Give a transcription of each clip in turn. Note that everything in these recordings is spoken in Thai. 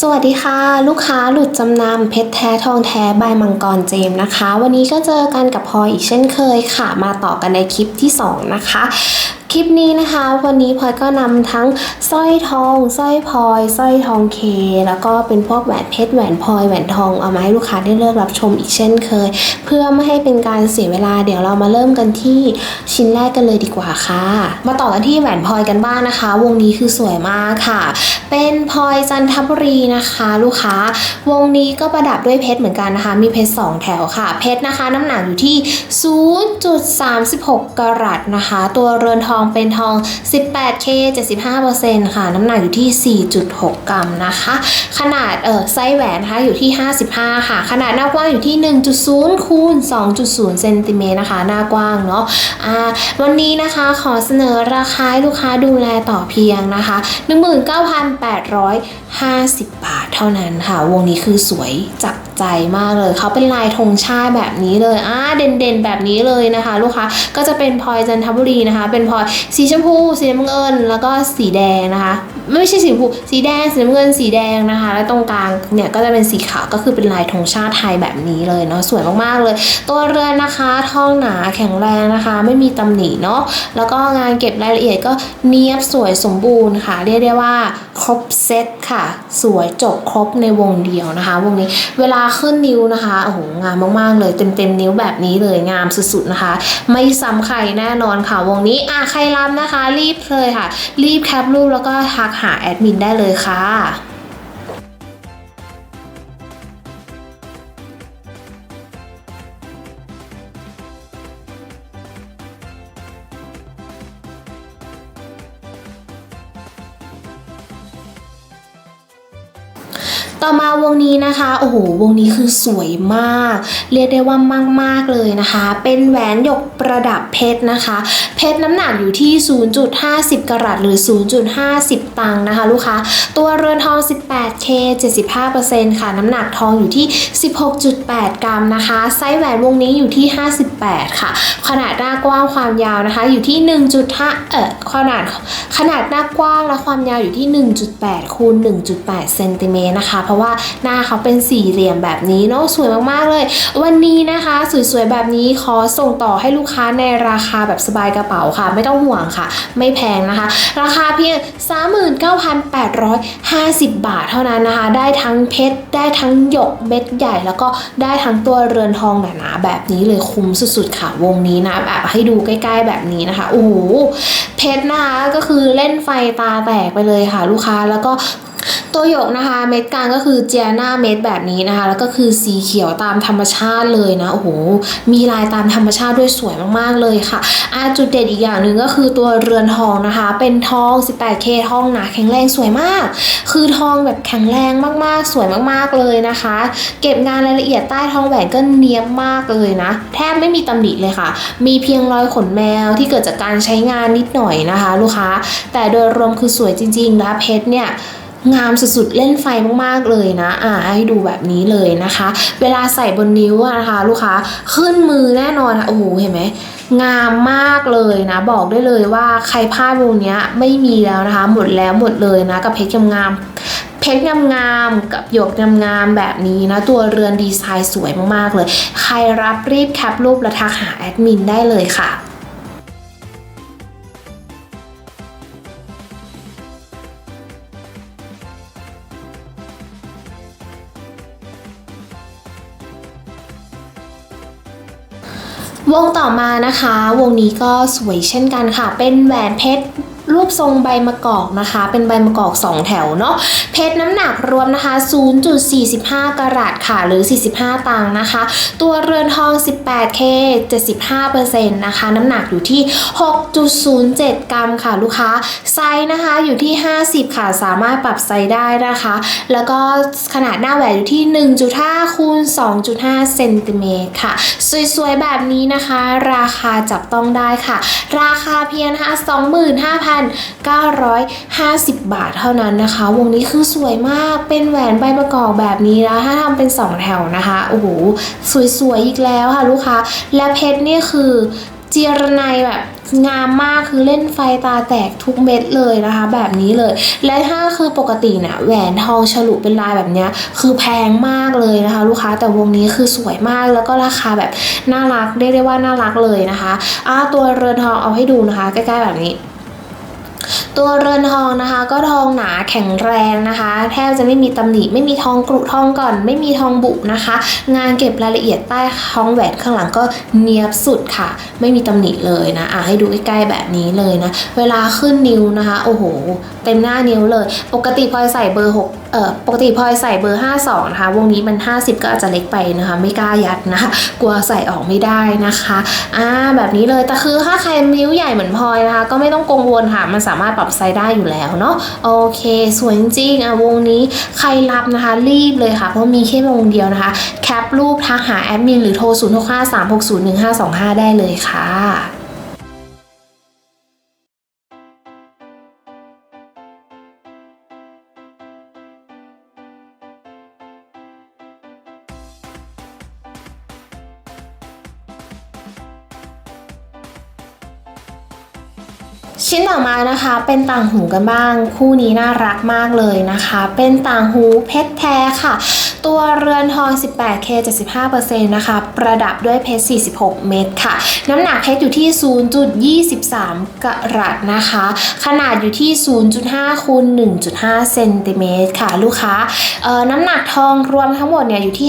สวัสดีค่ะ ลูกค้าหลุดจำนำเพชรแท้ทองแท้ใบมังกรเจมส์นะคะ วันนี้ก็เจอกันกับพลอยอีกเช่นเคยค่ะ มาต่อกันในคลิปที่ 2 นะคะคลิปนี้นะคะ วันนี้พลอยก็นำทั้งสร้อยทองสร้อยพลอยสร้อยทองเค แล้วก็เป็นพวกแหวนเพชรแหวนพลอยแหวนทองเอามาให้ลูกค้าได้เลือกรับชมอีกเช่นเคย เพื่อไม่ให้เป็นการเสียเวลาเดี๋ยวเรามาเริ่มกันที่ชิ้นแรกกันเลยดีกว่าค่ะ มาต่อกันที่แหวนพลอยกันบ้างนะคะ วงนี้คือสวยมากค่ะ เป็นพลอยจันทบุรีนะคะ ลูกค้า วงนี้ก็ประดับด้วยเพชรเหมือนกันนะคะ มีเพชร2แถวค่ะ เพชรนะคะ น้ำหนักอยู่ที่ 0.36 กรัตนะคะ ตัวเรือนทององเป็นทอง 18K 75%ค่ะ น้ำหนักอยู่ที่ 4.6 กรัมนะคะ ขนาดเออไซส์แหวนนะคะอยู่ที่ 55 ค่ะ ขนาดหน้ากว้างอยู่ที่ 1.0 คูณ 2.0 เซนติเมตรนะคะ หน้ากว้างเนาะอ่าวันนี้นะคะขอเสนอราคาลูกค้าดูแลต่อเพียงนะคะ 19,850 บาทเท่านั้นค่ะ วงนี้คือสวยจับใจมากเลยเขาเป็นลายธงชาติแบบนี้เลยอ่าเด่นๆ แบบนี้เลยนะคะ ลูกค้าก็จะเป็นพลอยจันทบุรีนะคะ เป็นพลอยสีชมพูสีน้ำเงิน แล้วก็สีแดงนะคะ ไม่ใช่สีชมพูสีแดงสีน้ำเงินสีแดงนะคะ แล้วตรงกลางเนี่ยก็จะเป็นสีขาวก็คือเป็นลายธงชาติไทยแบบนี้เลยเนาะสวยมากๆเลย ตัวเรือนนะคะทองหนาแข็งแรงนะคะ ไม่มีตำหนิเนาะแล้วก็งานเก็บรายละเอียดก็เนียบสวยสมบูรณ์ค่ะ เรียกได้ว่าครบเซตค่ะ สวยจบครบในวงเดียวนะคะ วงนี้เวลาขึ้นนิ้วนะคะโอ้โหงามมากๆเลยเต็มเต็มนิ้วแบบนี้เลยงามสุดๆนะคะ ไม่ซ้ำใครแน่นอนค่ะวงนี้อะใครรับนะคะ รีบเลยค่ะ รีบแคปรูปแล้วก็ทักหาแอดมินได้เลยค่ะ ต่อมาวงนี้นะคะ โอ้โห วงนี้คือสวยมาก เรียกได้ว่ามาก ๆ เลยนะคะ เป็นแหวนหยกประดับเพชรนะคะ เพชรน้ำหนักอยู่ที่ 0.50 กรัตหรือ 0.50 ตังค์นะคะ ลูกค้า ตัวเรือนทอง 18K 75%ค่ะ น้ำหนักทองอยู่ที่ 16.8 กรัมนะคะ ไซส์แหวนวงนี้อยู่ที่ 58 ค่ะ ขนาดหน้ากว้างความยาวนะคะ อยู่ที่ 1.5 เอ่อ ขนาด ขนาดหน้ากว้างและความยาวอยู่ที่ 1.8คูณ1.8 เซนติเมตรนะคะเพราะว่าหน้าเขาเป็นสี่เหลี่ยมแบบนี้เนาะสวยมากๆเลย วันนี้นะคะ สวยๆแบบนี้ขอส่งต่อให้ลูกค้าในราคาแบบสบายกระเป๋าค่ะ ไม่ต้องห่วงค่ะ ไม่แพงนะคะ ราคาเพียง 39,850 บาทเท่านั้นนะคะ ได้ทั้งเพชรได้ทั้งหยกเม็ดใหญ่ แล้วก็ได้ทั้งตัวเรือนทองหนาๆแบบนี้เลยคุ้มสุดๆค่ะวงนี้นะแบบให้ดูใกล้ ๆแบบนี้นะคะโอ้โหเพชรนะคะก็คือเล่นไฟตาแตกไปเลยค่ะ ลูกค้าแล้วก็ ตัวหยกนะคะเม็ดกลางก็คือเจียนาเม็ดแบบนี้นะคะ แล้วก็คือสีเขียวตามธรรมชาติเลยนะโอ้โหมีลายตามธรรมชาติด้วยสวยมากๆเลยค่ะอาจุดเด่นอีกอย่างหนึ่งก็คือตัวเรือนทองนะคะ เป็นทอง 18K ทองหนาแข็งแรงสวยมาก คือทองแบบแข็งแรงมากๆ สวยมากๆเลยนะคะ เก็บงานรายละเอียดใต้ทองแหวนก็เนียบมากเลยนะ แทบไม่มีตำหนิเลยค่ะ มีเพียงรอยขนแมวที่เกิดจากการใช้งานนิดหน่อยนะคะ ลูกค้า แต่โดยรวมคือสวยจริงๆนะเพชรเนี่ย งามสุดๆ เล่นไฟมากๆเลยนะ อ่าให้ดูแบบนี้เลยนะคะ เวลาใส่บนนิ้วนะคะ ลูกค้าขึ้นมือแน่นอนค่ะโอ้โหเห็นไหมงามมากเลยนะ บอกได้เลยว่าใครพลาดวงนี้ไม่มีแล้วนะคะ หมดแล้วหมดเลยนะ กับเพชรงามเพชรงามๆกับหยกงามๆแบบนี้นะ ตัวเรือนดีไซน์สวยมากๆเลย ใครรับรีบแคปรูปและทักหาแอดมินได้เลยค่ะ วงต่อมานะคะ วงนี้ก็สวยเช่นกันค่ะ เป็นแหวนเพชร รูปทรงใบมะกอกนะคะ เป็นใบมะกอก 2 แถวเนาะเพชรน้ำหนักรวมนะคะ 0.45 กรัตค่ะ หรือ 45 ตังค์นะคะ ตัวเรือนทอง 18K 75%นะคะ น้ำหนักอยู่ที่ 6.07 กรัมค่ะลูกค้า ไซส์นะคะอยู่ที่ 50 ค่ะ สามารถปรับไซส์ได้นะคะ แล้วก็ขนาดหน้าแหวนอยู่ที่ 1.5 คูณ 2.5 เซนติเมตรค่ะ สวยๆ แบบนี้นะคะ ราคาจับต้องได้ค่ะ ราคาเพียงนะคะ25,950 บาทเท่านั้นนะคะ วงนี้คือสวยมากเป็นแหวนใบประกอบแบบนี้นะถ้าทำเป็น 2 แถวนะคะโอ้โหสวยๆอีกแล้วค่ะลูกค้า และเพชรเนี่ยคือเจียรไนยแบบงามมากคือเล่นไฟตาแตกทุกเม็ดเลยนะคะ แบบนี้เลย และถ้าคือปกติเนี่ยแหวนทองฉลุเป็นลายแบบเนี้ยคือแพงมากเลยนะคะ ลูกค้าแต่วงนี้คือสวยมากแล้วก็ราคาแบบน่ารักเรียกได้ว่าน่ารักเลยนะคะอ่าตัวเรือนทองเอาให้ดูนะคะ ใกล้ๆแบบนี้ ตัวเรือนทองนะคะ ก็ทองหนาแข็งแรงนะคะ แทบจะไม่มีตำหนิไม่มีทองกรุทองก่อน ไม่มีทองบุนะคะ งานเก็บรายละเอียดใต้ท้องแหวนข้างหลังก็เนียบสุดค่ะ ไม่มีตำหนิเลยนะอะให้ดูใกล้ๆแบบนี้เลยนะ เวลาขึ้นนิ้วนะคะ โอ้โห เต็มหน้านิ้วเลย ปกติพลอยใส่เบอร์6เอ่อปกติพลอยใส่เบอร์ 52 นะคะ วงนี้มัน 50 ก็อาจจะเล็กไปนะคะ ไม่กล้ายัดนะคะกลัวใส่ออกไม่ได้นะคะอ่าแบบนี้เลยแต่คือถ้าใครนิ้วใหญ่เหมือนพลอยนะคะ ก็ไม่ต้องกังวลค่ะมันสามารถปรับไซส์ได้อยู่แล้วเนาะโอเค สวยจริงอะวงนี้ใครรับนะคะรีบเลยค่ะ เพราะมีแค่วงเดียวนะคะ แคปรูปทักหาแอดมินหรือโทร 0653601525 ได้เลยค่ะ นะคะ เป็นต่างหูกันบ้าง คู่นี้น่ารักมากเลยนะคะ เป็นต่างหูเพชรแท้ค่ะ ตัวเรือนทอง 18K 75%นะคะ ประดับด้วยเพชร 46 เม็ดค่ะ น้ำหนักเพชรอยู่ที่ 0.23 กรัตนะคะ ขนาดอยู่ที่ 0.5คูณ1.5 เซนติเมตรค่ะ ลูกค้าเอ่อน้ำหนักทองรวมทั้งหมดเนี่ยอยู่ที่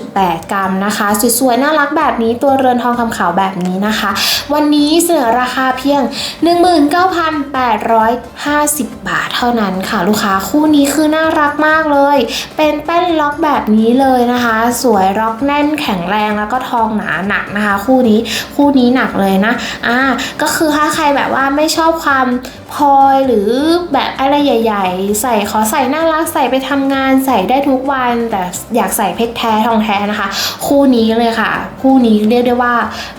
5.8 กรัมนะคะ สวยๆ น่ารักแบบนี้ตัวเรือนทองคำขาวแบบนี้นะคะ วันนี้เสนอราคาเพียง 19,800 850 บาทเท่านั้นค่ะลูกค้าคู่นี้คือน่ารักมากเลย เป็นแป้นล็อกแบบนี้เลยนะคะ สวยล็อกแน่นแข็งแรงแล้วก็ทองหนาหนักนะคะ คู่นี้คู่นี้หนักเลยนะอ่าก็คือถ้าใครแบบว่าไม่ชอบความ พอยหรือแบบอะไรใหญ่ ๆ ใส่ขอใส่น่ารักใส่ไปทำงานใส่ได้ทุกวันแต่อยากใส่เพชรแท้ทองแท้นะคะ คู่นี้เลยค่ะ คู่นี้เรียกได้ว่า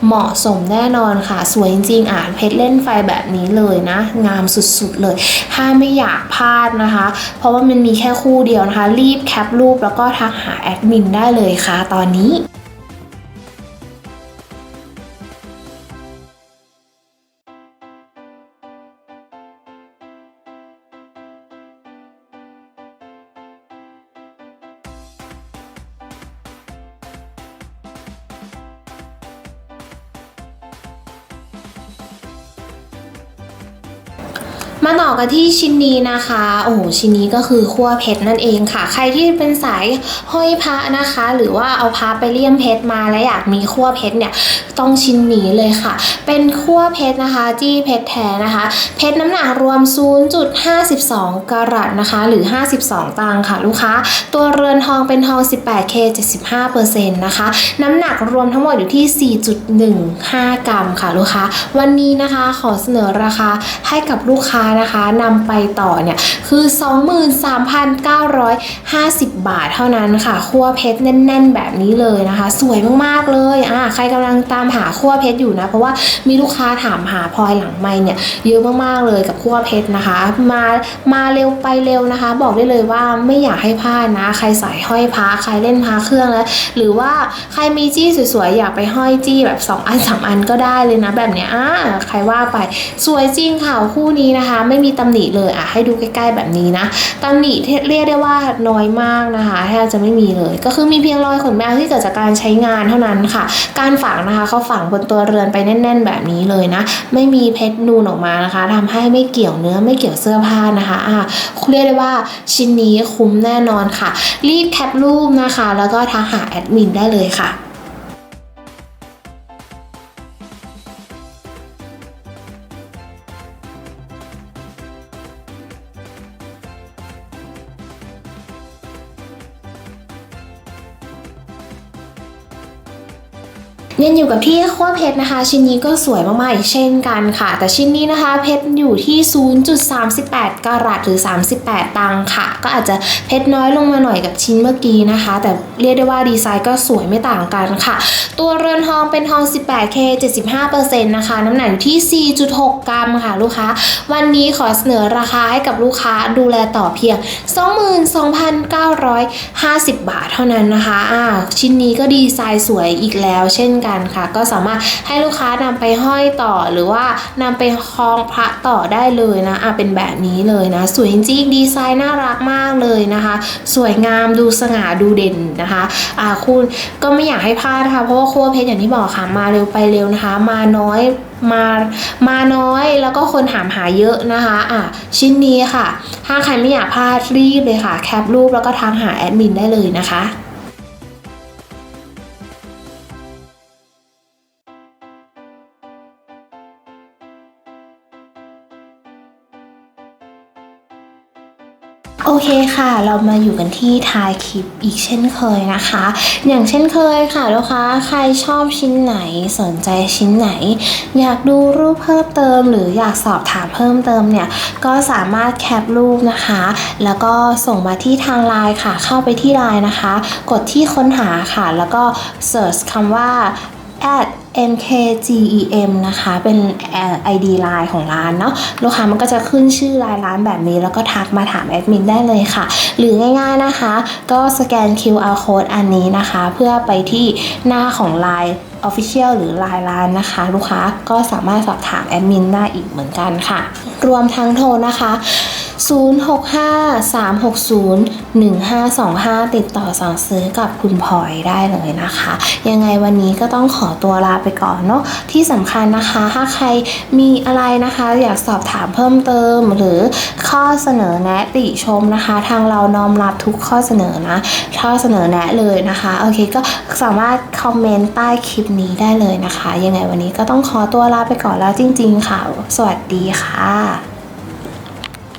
เหมาะสมแน่นอนค่ะ สวยจริงๆอ่านเพชรเล่นไฟแบบนี้เลยนะ งามสุดๆเลย ถ้าไม่อยากพลาดนะคะ เพราะว่ามันมีแค่คู่เดียวนะคะ รีบแคปรูปแล้วก็ทักหาแอดมินได้เลยค่ะตอนนี้ มาต่อกันที่ชิ้นนี้นะคะ โอ้โห ชิ้นนี้ก็คือขั้วเพชรนั่นเองค่ะ ใครที่เป็นสายห้อยพระนะคะ หรือว่าเอาพระไปเลี่ยมเพชรมาแล้วอยากมีขั้วเพชรเนี่ย ต้องชิ้นนี้เลยค่ะ เป็นขั้วเพชรนะคะ จี้เพชรแท้นะคะ เพชรน้ำหนักรวม 0.52 กรัตนะคะ หรือ 52 ตังค์ค่ะ ลูกค้า ตัวเรือนทองเป็นทอง 18K 75%นะคะ น้ำหนักรวมทั้งหมดอยู่ที่ 4.15 กรัมค่ะ ลูกค้า วันนี้นะคะ ขอเสนอราคาให้กับลูกค้านะคะนำไปต่อเนี่ยคือ 23,950 บาทเท่านั้นค่ะขั้วเพชรแน่น ๆ แบบนี้เลยนะคะ สวยมากๆเลยอ่าใครกำลังตามหาขั้วเพชรอยู่นะ เพราะว่ามีลูกค้าถามหาพลอยหลังไม้เนี่ยเยอะมากๆเลยกับขั้วเพชรนะคะ มามาเร็วไปเร็วนะคะ บอกได้เลยว่าไม่อยากให้พลาดนะ ใครสายห้อยพระใครเล่นพระเครื่องแล้วหรือว่าใครมีจี้สวยๆอยากไปห้อยจี้แบบ 2 อัน3อันก็ได้เลยนะ แบบเนี้ยอ่าใครว่าไปสวยจริงค่ะคู่นี้นะคะไม่มีตำหนิเลยอะให้ดูใกล้ ๆ แบบนี้นะตำหนิเรียกได้ว่าน้อยมากนะคะแทบจะไม่มีเลย ก็คือมีเพียงรอยขนแมวที่เกิดจากการใช้งานเท่านั้นค่ะ การฝังนะคะเขาฝังบนตัวเรือนไปแน่น ๆ แบบนี้เลยนะ ไม่มีเพชรนูนออกมานะคะทำให้ไม่เกี่ยวเนื้อไม่เกี่ยวเสื้อผ้านะคะอะเรียกได้ว่าชิ้นนี้คุ้มแน่นอนค่ะ รีบแคปรูปนะคะ แล้วก็ทักหาแอดมินได้เลยค่ะ ยังอยู่กับที่ขั้วเพชรนะคะ ชิ้นนี้ก็สวยมากๆอีกเช่นกันค่ะ แต่ชิ้นนี้นะคะเพชรอยู่ที่ 0.38กะรัตหรือ 38 ตังค์ค่ะ ก็อาจจะเพชรน้อยลงมาหน่อยกับชิ้นเมื่อกี้นะคะ แต่เรียกได้ว่าดีไซน์ก็สวยไม่ต่างกันค่ะ ตัวเรือนทองเป็นทอง 18K 75%นะคะ น้ำหนักอยู่ที่ 4.6 กรัมค่ะลูกค้า วันนี้ขอเสนอราคาให้กับลูกค้าดูแลต่อเพียง 22,950 บาทเท่านั้นนะคะอ่าชิ้นนี้ก็ดีไซน์สวยอีกแล้ว เช่นกันกันค่ะ ก็สามารถให้ลูกค้านำไปห้อยต่อหรือว่านำไปคล้องพระต่อได้เลยนะอะเป็นแบบนี้เลยนะ สวยจริงดีไซน์น่ารักมากเลยนะคะ สวยงามดูสง่าดูเด่นนะคะอ่าคุณก็ไม่อยากให้พลาดนะคะเพราะว่าคั่วเพชรอย่างที่บอกค่ะมาเร็วไปเร็วนะคะ มาน้อยมามาน้อยแล้วก็คนถามหาเยอะนะคะอะชิ้นนี้ค่ะ ถ้าใครไม่อยากพลาดรีบเลยค่ะ แคปรูปแล้วก็ทักหาแอดมินได้เลยนะคะ เคค่ะ เรามาอยู่กันที่ท้ายคลิปอีกเช่นเคยนะคะ อย่างเช่นเคยค่ะลูกค้าใครชอบชิ้นไหนสนใจชิ้นไหน อยากดูรูปเพิ่มเติม หรืออยากสอบถามเพิ่มเติมเนี่ยก็สามารถแคปรูปนะคะ แล้วก็ส่งมาที่ทางไลน์ค่ะ เข้าไปที่ไลน์นะคะ กดที่ค้นหาค่ะ แล้วก็ search คำว่า at mkgem นะคะ เป็น ID ไลน์ของร้านเนาะลูกค้ามันก็จะขึ้นชื่อรายร้านแบบนี้แล้วก็ทักมาถามแอดมินได้เลยค่ะ หรือง่ายๆนะคะ ก็สแกน QR code อันนี้นะคะ เพื่อไปที่หน้าของ Line Official หรือ Line ร้านนะคะ ลูกค้าก็สามารถสอบถามแอดมินได้อีกเหมือนกันค่ะ รวมทั้งโทรนะคะ 0653601525 ติดต่อสั่งซื้อกับคุณพลอยได้เลยนะคะ ยังไงวันนี้ก็ต้องขอตัวลาไปก่อนเนาะที่สำคัญนะคะถ้าใครมีอะไรนะคะ อยากสอบถามเพิ่มเติม หรือข้อเสนอแนะติชมนะคะ ทางเราน้อมรับทุกข้อเสนอนะข้อเสนอแนะเลยนะคะโอเคก็สามารถคอมเมนต์ใต้คลิปนี้ได้เลยนะคะ ยังไงวันนี้ก็ต้องขอตัวลาไปก่อนแล้วจริง ๆ ค่ะ สวัสดีค่ะ